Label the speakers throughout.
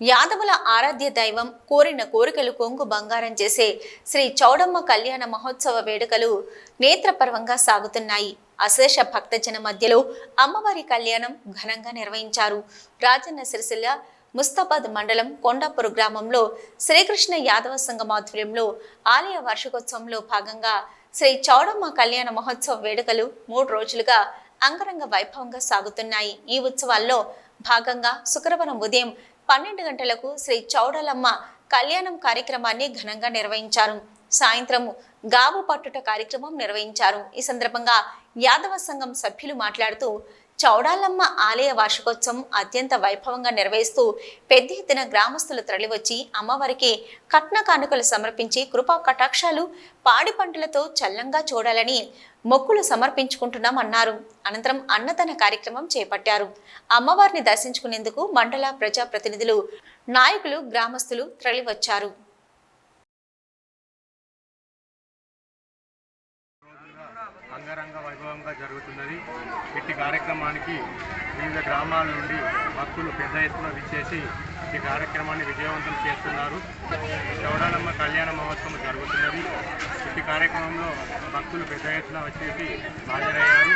Speaker 1: యాదవుల ఆరాధ్య దైవం కోరిన కోరికలు కొంగు బంగారం చేసే శ్రీ చౌడమ్మ కళ్యాణ మహోత్సవ వేడుకలు నేత్రపర్వంగా సాగుతున్నాయి. అశేష భక్తజన మధ్యలో అమ్మవారి కళ్యాణం ఘనంగా నిర్వహించారు. రాజన్న సిరిసిల్ల ముస్తాబాద్ మండలం కొండాపూర్ గ్రామంలో శ్రీకృష్ణ యాదవ సంఘం ఆధ్వర్యంలో ఆలయ వార్షికోత్సవంలో భాగంగా శ్రీ చౌడమ్మ కళ్యాణ మహోత్సవ వేడుకలు మూడు రోజులుగా అంగరంగ వైభవంగా సాగుతున్నాయి. ఈ ఉత్సవాల్లో భాగంగా శుక్రవారం ఉదయం పన్నెండు గంటలకు శ్రీ చౌడలమ్మ కళ్యాణం కార్యక్రమాన్ని ఘనంగా నిర్వహించారు. సాయంత్రం గావు పట్టుట కార్యక్రమం నిర్వహించారు. ఈ సందర్భంగా యాదవ సంఘం సభ్యులు మాట్లాడుతూ చౌడాలమ్మ ఆలయ వార్షికోత్సవం అత్యంత వైభవంగా నిర్వహిస్తూ పెద్ద ఎత్తున గ్రామస్తులు తరలివచ్చి అమ్మవారికి కట్న కానుకలు సమర్పించి కృపా కటాక్షాలు పాడి పంటలతో చల్లంగా చూడాలని మొక్కులు సమర్పించుకుంటున్నాం అన్నారు అనంతరం అన్నదాన కార్యక్రమం చేపట్టారు. అమ్మవారిని దర్శించుకునేందుకు మండల ప్రజా ప్రతినిధులు నాయకులు గ్రామస్తులు తరలివచ్చారు
Speaker 2: అంగరంగ వైభవంగా జరుగుతున్నది ఇట్టి కార్యక్రమానికి వివిధ గ్రామాల నుండి భక్తులు పెద్ద ఎత్తున విచ్చేసి ఈ కార్యక్రమాన్ని విజయవంతం చేస్తున్నారు. చౌడాలమ్మ కళ్యాణ మహోత్సవం జరుగుతున్నది. ఇట్టి కార్యక్రమంలో భక్తులు పెద్ద ఎత్తున వచ్చేసి హాజరయ్యారు.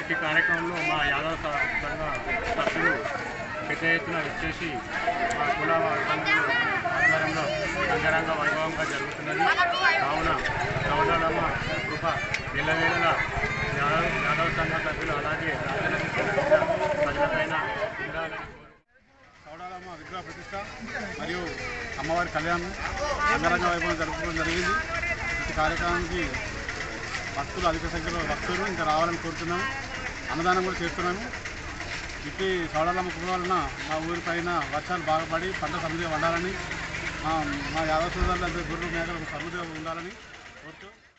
Speaker 2: ఇట్టి కార్యక్రమంలో మా యాదవ స- సంఘ సభ్యులు పెద్ద ఎత్తున విచ్చేసి మా కుల ఆధ్వర్యంలో అంగరంగ వైభవంగా జరుగుతున్నది. కావున చౌడాలమ్మ కృప ఎల్లవేళలా యాదవ యాదవ సంఘ సభ్యులు అలాగే రాజనగర ప్రజలపైన ఉండాలని
Speaker 3: చౌడాలమ్మ విగ్రహ ప్రతిష్ట మరియు అమ్మవారి కళ్యాణం అంగరంగ వైభవం జరుపుకోవడం జరిగింది. ఈ కార్యక్రమానికి భక్తులు అధిక సంఖ్యలో భక్తులు ఇంకా రావాలని కోరుతున్నాము. అన్నదానం కూడా చేస్తున్నాము. ఇట్టి చౌడాలమ్మ కృప వలన మా ఊరి పైన వర్షాలు బాగా పడి పంట సమృద్ధిగా ఉండాలని మా మా యాదవ సోదరులందరూ గుర్రు మేకలు సమృద్ధిగా ఉండాలని కోరుతూ